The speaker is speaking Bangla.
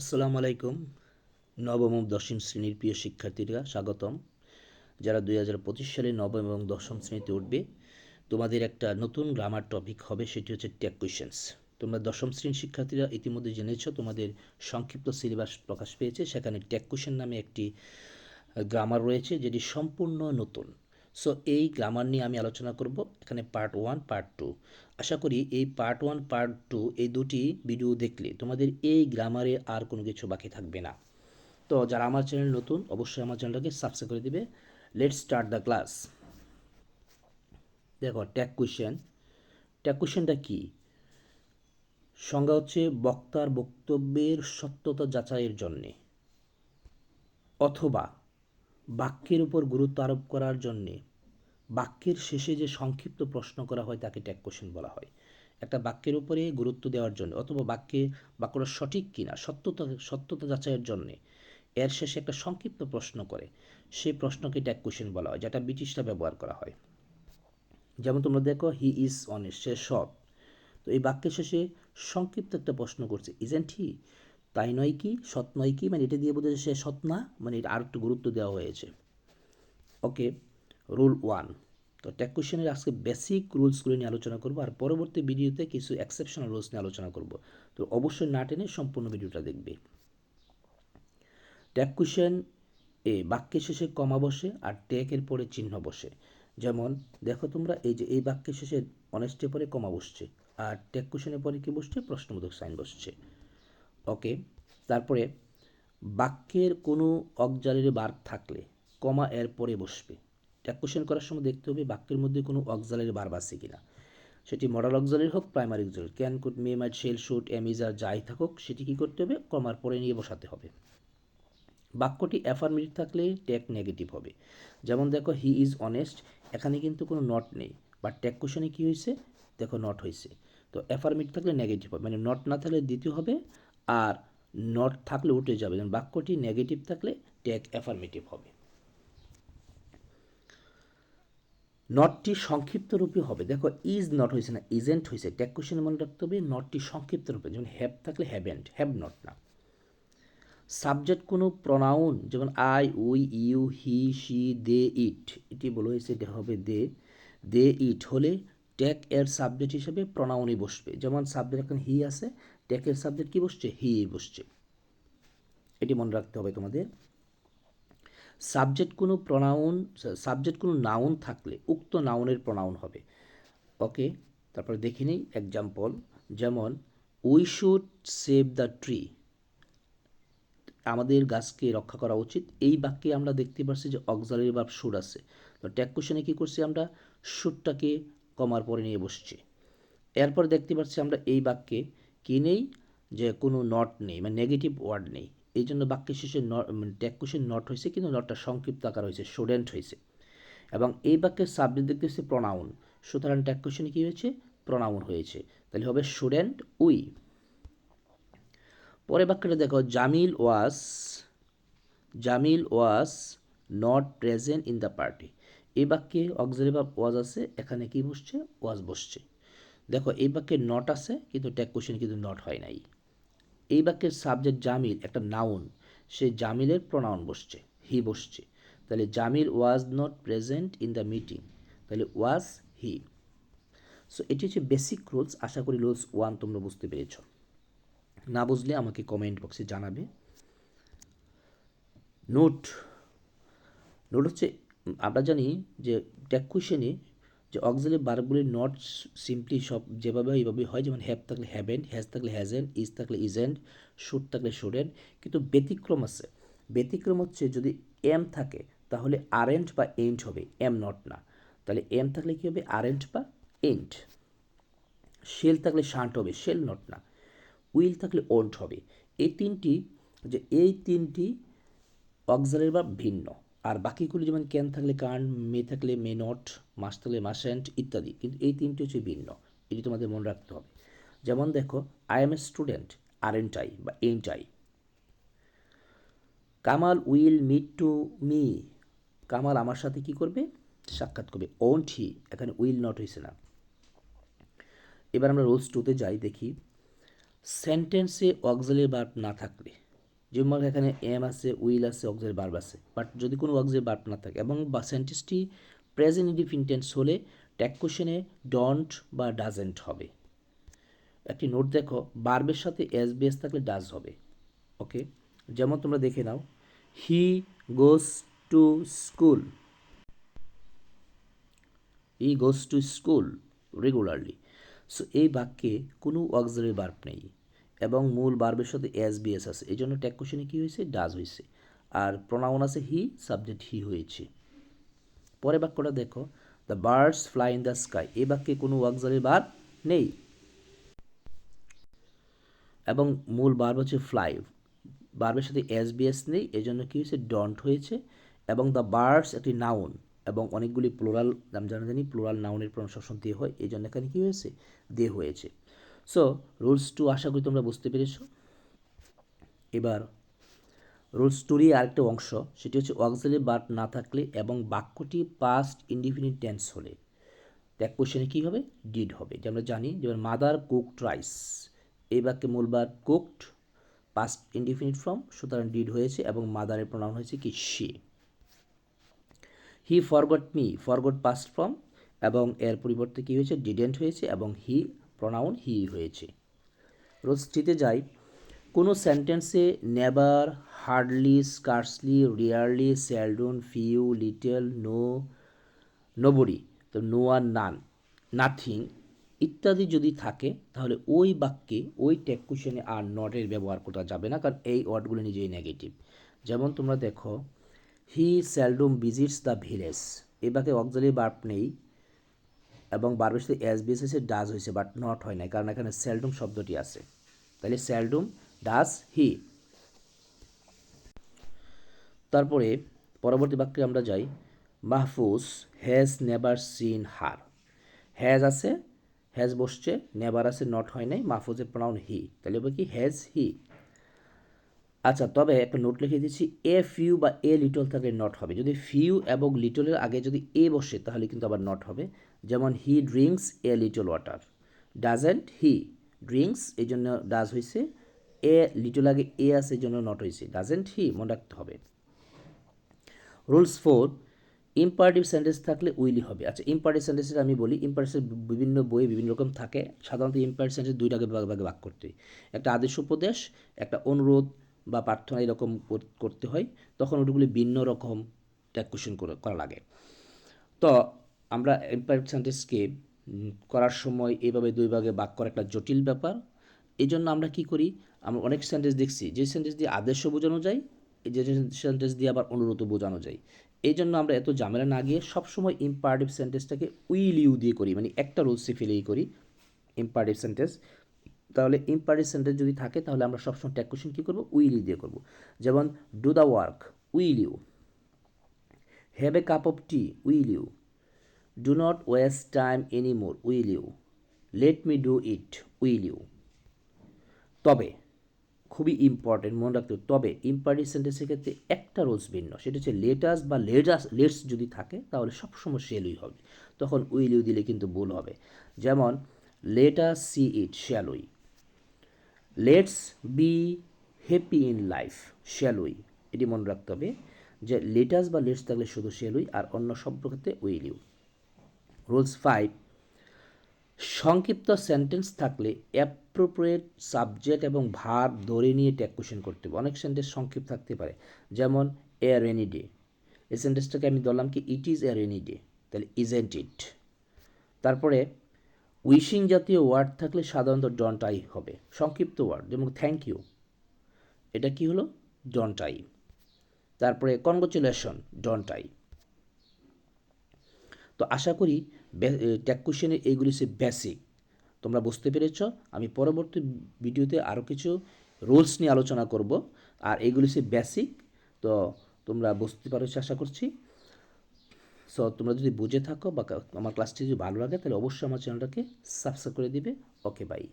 আসসালামু আলাইকুম। নবম দশম শ্রেণির প্রিয় শিক্ষার্থীরা, স্বাগতম। যারা দুই হাজার পঁচিশ সালে নবম এবং দশম শ্রেণীতে উঠবে, তোমাদের একটা নতুন গ্রামার টপিক হবে, সেটি হচ্ছে ট্যাগ কোয়েশনস তোমরা দশম শ্রেণির শিক্ষার্থীরা ইতিমধ্যে জেনেছ, তোমাদের সংক্ষিপ্ত সিলেবাস প্রকাশ পেয়েছে, সেখানে ট্যাগ কোয়েশন নামে একটি গ্রামার রয়েছে, যেটি সম্পূর্ণ নতুন। সো এই গ্রামার নিয়ে আমি আলোচনা করব। এখানে পার্ট ওয়ান পার্ট টু আশা করি এই পার্ট ওয়ান পার্ট টু এই দুটি ভিডিও দেখলে তোমাদের এই গ্রামারে আর কোনো কিছু বাকি থাকবে না। তো যারা আমার চ্যানেল নতুন, অবশ্যই আমার চ্যানেলটাকে সাবস্ক্রাইব করে দিবে। লেট স্টার্ট দ্য ক্লাস দেখো ট্যাগ কোয়েশ্চেন ট্যাগ কোয়েশ্চেনটা কী? সংজ্ঞা হচ্ছে বক্তার বক্তব্যের সত্যতা যাচাইয়ের জন্যে। অথবা বাক্যের উপর গুরুত্ব আরোপ করার জন্যে বাক্যের শেষে যে সংক্ষিপ্ত প্রশ্ন করা হয় তাকে ট্যাগ কোশ্চেন বলা হয়। একটা বাক্যের উপরে গুরুত্ব দেওয়ার জন্য অথবা বাক্যে বাক্যটা সঠিক কিনা, সত্যতা সত্যতা যাচাইয়ের জন্যে এর শেষে একটা সংক্ষিপ্ত প্রশ্ন করে, সেই প্রশ্নকে ট্যাগ কোশ্চেন বলা হয়, যেটা ব্রিটিশরা ব্যবহার করা হয়। যেমন তোমরা দেখো হি ইজ অনেস্ট সে সৎ তো এই বাক্যের শেষে সংক্ষিপ্ত একটা প্রশ্ন করছে ইজেন্ট হি তাই নয় কি? সৎ নয় কি? মানে এটা দিয়ে বোঝা যায় সে সৎ না মানে এটা আর একটু গুরুত্ব দেওয়া হয়েছে। ওকে রুল ওয়ান তো ট্যাগ কোশ্চেনের আজকে বেসিক রুলসগুলো নিয়ে আলোচনা করব, আর পরবর্তী ভিডিওতে কিছু এক্সেপশনাল রুলস নিয়ে আলোচনা করব। তো অবশ্যই না টেনে সম্পূর্ণ ভিডিওটা দেখবে। ট্যাগ কোশ্চেন এ বাক্যের শেষে কমা বসে, আর ট্যাগের পরে চিহ্ন বসে। যেমন, দেখো তোমরা, এই যে এই বাক্যের শেষে অনেস্টের পরে কমা বসছে, আর ট্যাগ কোশ্চেনের পরে কি বসছে? প্রশ্নবোধক সাইন বসছে। ওকে, তারপরে বাক্যের কোনো অকজালের বার থাকলে কমা এর পরে বসবে। ট্যাগ কোশ্চেন করার সময় দেখতে হবে বাক্যের মধ্যে কোনো অকজালের বার বাসে কিনা। সেটি মডাল অকজালের হোক primary auxiliary can could may might shall should আর যাই থাকুক, সেটি কী করতে হবে? কমার পরে নিয়ে বসাতে হবে। বাক্যটি অ্যাফার্মেটিভ থাকলে ট্যাগ নেগেটিভ হবে। যেমন দেখো হি ইজ অনেস্ট এখানে কিন্তু কোনো নট নেই। বা ট্যাগ কোশ্চেনে কী হয়েছে? দেখো নট হয়েছে। তো অ্যাফার্মেটিভ থাকলে নেগেটিভ হবে। মানে নট না থাকলে দ্বিতীয় হবে আর নট থাকলে উঠে যাবে। যেমন বাক্যটি নেগেটিভ থাকলে ট্যাগ অ্যাফার্মেটিভ হবে। নটটি সংক্ষিপ্ত রূপে হবে। দেখো ইজ নট হয়েছে না ইজেন্ট হয়েছে। ট্যাগ কোশ্চেনে মনে রাখতে হবে নটটি সংক্ষিপ্ত রূপে যেমন হ্যাভ থাকলে হ্যাভেন্ট হ্যাভ নট না। সাবজেক্ট কোনো প্রনাউন যেমন I we you he she they it এটি বলা হয়েছে, এটা হবে দে দে ইট হলে ট্যাগ এর সাবজেক্ট হিসেবে প্রনাউনই বসবে। যেমন সাবজেক্ট এখন হি আছে ট্যাগের সাবজেক্ট কি বসছে? হি বসছে। এটি মনে রাখতে হবে তোমাদের। সাবজেক্ট কোনো প্রনাউন সাবজেক্ট কোনো নাউন থাকলে উক্ত নাউনের প্রনাউন হবে। ওকে তারপরে দেখে নিই এক্সাম্পল যেমন we should save the tree আমাদের গাছকে রক্ষা করা উচিত। এই বাক্যে আমরা দেখতে পাচ্ছি যে অক্সালারি বা সুর আছে। তো ট্যাগ কোশ্চেনে কী করছি আমরা? সুরটাকে কমার পরে নিয়ে বসছি। এরপর দেখতে পাচ্ছি আমরা এই বাক্যে কী নেই? যে কোনো নট নেই মানে নেগেটিভ ওয়ার্ড নেই। এই জন্য বাক্যের শেষে ট্যাগ কোশ্চেন নট হয়েছে, কিন্তু নটটা সংক্ষিপ্ত আকার হয়েছে স্টুডেন্ট হয়েছে। এবং এই বাক্যের সাবজেক্ট দেখতে হচ্ছে প্রনাউন সুতরাং ট্যাগ কোশ্চেনে কী হয়েছে? প্রনাউন হয়েছে। তাহলে হবে স্টুডেন্ট উই। পরে বাক্যটা দেখো, Jamil was Jamil was not present in the party এই বাক্যে অক্সারি ওয়াজ আছে, এখানে কি বসছে? ওয়াজ বসছে। দেখো, এই বাক্যে নট আছে, কিন্তু ট্যাগ কোশ্চেন কিন্তু নট হয় নাই। এই বাক্যের সাবজেক্ট জামিল, একটা নাউন সে জামিলের প্রনাউন বসছে হি বসছে। তাহলে Jamil was not present in the meeting তাহলে ওয়াজ হি সো এটি হচ্ছে বেসিক রুলস আশা করি রুলস ওয়ান তোমরা বুঝতে পেরেছ। না বুঝলে আমাকে কমেন্ট বক্সে জানাবে। নোট নোট হচ্ছে, আমরা জানি যে ট্যাগ কোয়েশনে যে অক্সিলারি বার্বগুলির নট সিম্পলি সব যেভাবে এইভাবে হয়, যেমন হ্যাভ থাকলে হ্যাভেন্ট হ্যাজ থাকলে হ্যাজেন্ট ইজ থাকলে ইজেন্ট শুড থাকলে শুডেন্ট কিন্তু ব্যতিক্রম আছে। ব্যতিক্রম হচ্ছে যদি এম থাকে, তাহলে আরেন্ট বা এন্ট হবে এম নট না। তাহলে এম থাকলে কী হবে? আরেন্ট বা এন্ট শেল থাকলে শান্ট হবে শেল নট না। উইল থাকলে ওন্ট হবে। এই তিনটি, যে এই তিনটি অক্সালের বা ভিন্ন। আর বাকিগুলি যেমন ক্যান থাকলে কান মে থাকলে মে নট মাস থাকলে মাসেন্ট ইত্যাদি। কিন্তু এই তিনটি হচ্ছে ভিন্ন, এটি তোমাদের মনে রাখতে হবে। যেমন দেখো I am a student aren't I বা ain't I Kamal will meet to me Kamal আমার সাথে কি করবে? সাক্ষাৎ করবে। ওন্ট হি এখানে উইল নট হয়েছে না। এবার আমরা রোজ টুতে যাই, দেখি। সেন্টেন্সে অক্সিলারি ভার্ব না থাকলে যেমন এখানে এম আছে উইল আছে অক্সিলারি বার্ব আছে। বাট যদি কোনো অক্সিলারি বার্ব না থাকে, এবং বা সেন্টেন্সটি প্রেজেন্ট ইন্ডিফিনটেন্স হলে ট্যাগ কোশ্চেনে ডন্ট বা ডাজেন্ট হবে। একটি নোট দেখো বার্বের সাথে এস বিএস থাকলে ডাজ হবে। ওকে যেমন তোমরা দেখে নাও he goes to school he goes to school regularly so এই বাক্যে কোনো অক্সিলারি বার্ব নেই। এবং মূল বার্বের সাথে এস বিএস আছে। এই জন্য ট্যাগ কোশ্চেনে কী হয়েছে? ডাজ হয়েছে। আর প্রোনাউন আছে হি সাবজেক্ট হি হয়েছে। পরে বাক্যটা দেখো। The birds fly in the sky এই বাক্যে কোনো অক্সিলারি বার নেই। এবং মূল বার্ব হচ্ছে ফ্লাই বার্বের সাথে এস বিএস নেই। এই জন্য কী হয়েছে? ডন্ট হয়েছে। এবং দ্য বার্ডস একটি নাউন এবং অনেকগুলি প্লোরাল আমি জানা জানি প্লোরাল নাউনের প্রনাউন্সিয়েশন দিয়ে হয়। এই জন্য এখানে কী হয়েছে? দে হয়েছে। সো রুলস টু আশা করি তোমরা বুঝতে পেরেছ। এবার রুলস টুরই আরেকটা অংশ, সেটি হচ্ছে অক্সিলারি বার্ব না থাকলে এবং বাক্যটি পাস্ট ইনডিফিনিট টেন্স হলে। ট্যাগ কোশ্চেনে কী হবে? ডিড হবে। যে আমরা জানি যেমন মাদার কুকড রাইস এই বাক্যে মূল বার কুকড পাস্ট ইনডিফিনিট ফর্ম সুতরাং ডিড হয়েছে এবং মাদারের প্রণাম হয়েছে কি? সে he forgot me forgot past form এবং এর পরিবর্তে কী হয়েছে? ডিডেন্ট হয়েছে এবং হি প্রনাউন হি হয়েছে। রোজ থ্রিতে যাই, কোনো সেন্টেন্সে never hardly scarcely rarely seldom few little no nobody তো নো আর নান নাথিং ইত্যাদি যদি থাকে, তাহলে ওই বাক্যে, ওই ট্যাগ কুশনে আর নটের ব্যবহার করা যাবে না, কারণ এই ওয়ার্ডগুলো নিজেই নেগেটিভ যেমন তোমরা দেখো he seldom visits the village এই বাক্যে অক্সিলারি বার্ব নেই এবং বার্বের এস বিএস এসে ডাজ হয়েছে বাট নট হয় নাই, কারণ এখানে স্যালডুম শব্দটি আছে। তাহলে স্যালডুম ডাজ হি তারপরে পরবর্তী বাক্যে আমরা যাই। Mahfuz has never seen her has আছে হ্যাজ বসছে নেভার আছে নট হয় নাই, মাহফুজের প্রনাউন হি তাহলে কি? হ্যাজ হি আচ্ছা তবে একটা নোট লিখে দিচ্ছি। এ ফিউ বা এ লিটল থাকলে নট হবে। যদি ফিউ এবং লিটলের আগে যদি এ বসে, তাহলে কিন্তু আবার নট হবে। যেমন he drinks a little water doesn't he drinks এই জন্য ডাজ হয়েছে এ লিটল আগে এ আছে, এই জন্য নট হয়েছে ডাজেন্ট হি মনে রাখতে হবে। রুলস ফোর ইম্পারেটিভ সেন্টেন্স থাকলে উইলি হবে। আচ্ছা ইম্পারেটিভ সেন্টেন্সের আমি বলি ইম্পারেটিভ বিভিন্ন বইয়ে বিভিন্ন রকম থাকে। সাধারণত ইম্পারেটিভ সেন্টেন্স দুইটাকে ভাগে ভাগে ভাগ করতে একটা আদেশ উপদেশ, একটা অনুরোধ বা প্রার্থনা এরকম করতে হয়, তখন ওগুলি ভিন্ন রকম ট্যাগ করা লাগে। তো আমরা ইম্পারেটিভ সেন্টেন্সকে করার সময় এইভাবে দুই ভাগে ভাগ করা একটা জটিল ব্যাপার। এই জন্য আমরা কি করি, আমরা অনেক সেন্টেন্স দেখছি, যে সেন্টেন্স দিয়ে আদেশও বোঝানো যায় যে সেন্টেন্স দিয়ে আবার অনুরোধও বোঝানো যায়। এই জন্য আমরা এত ঝামেলা না গিয়ে সবসময় ইম্পারেটিভ সেন্টেন্সটাকে উইল ইউ দিয়ে করি মানে একটা রুলসে ফেলেই করি ইম্পারেটিভ সেন্টেন্স তাহলে ইম্পারেটিভ সেন্টেন্স যদি থাকে, তাহলে আমরা সবসময় ট্যাগ কোশ্চেন কী করব? উইল দিয়ে করব। যেমন do the work will you have a cup of tea will you do not waste time any more will you let me do it will you তবে, খুবই ইম্পর্টেন্ট মনে রাখতে তবে ইম্পারেটিভ সেন্টেন্সের ক্ষেত্রে একটা রোলস ভিন্ন। সেটা হচ্ছে লেটাস বা লেটাস লেটস যদি থাকে, তাহলে সবসময় শেলুই হবে। তখন উইল ইউ দিলে কিন্তু ভুল হবে। যেমন let us see it shall we let's be happy in life shall we এটি মনে রাখতে হবে যে লেটাস বা লেটস থাকলে শুধু শ্যালুই আর অন্য সব ক্ষেত্রে উইল ইউ রুলস ফাইভ সংক্ষিপ্ত সেন্টেন্স থাকলে অ্যাপ্রোপ্রিয়েট সাবজেক্ট এবং ভার ধরে নিয়ে ট্যাগ কোশ্চেন করতে হবে। অনেক সেন্টেন্স সংক্ষিপ্ত থাকতে পারে। যেমন এ রেনি ডে এই সেন্টেন্সটাকে আমি ধরলাম কি it is a rainy day তাহলে ইজেন্ট ইট তারপরে উইশিং জাতীয় ওয়ার্ড থাকলে সাধারণত ডন্ট আই হবে। সংক্ষিপ্ত ওয়ার্ড, যেমন থ্যাংক ইউ। এটা কি হলো? ডন্ট আই তারপরে কনগ্রাচুলেশন ডন্ট আই তো আশা করি ট্যাগ কোশ্চেনের এইগুলি হচ্ছে বেসিক তোমরা বুঝতে পেরেছ। আমি পরবর্তী ভিডিওতে আরও কিছু রুলস নিয়ে আলোচনা করব। আর এইগুলি হচ্ছে বেসিক তো তোমরা বুঝতে পারছ আশা করছি। সো তোমরা যদি বুঝে থাকো বা আমার ক্লাসটি যদি ভালো লাগে, তাহলে অবশ্যই আমার চ্যানেলটাকে সাবস্ক্রাইব করে দিবে। Okay bye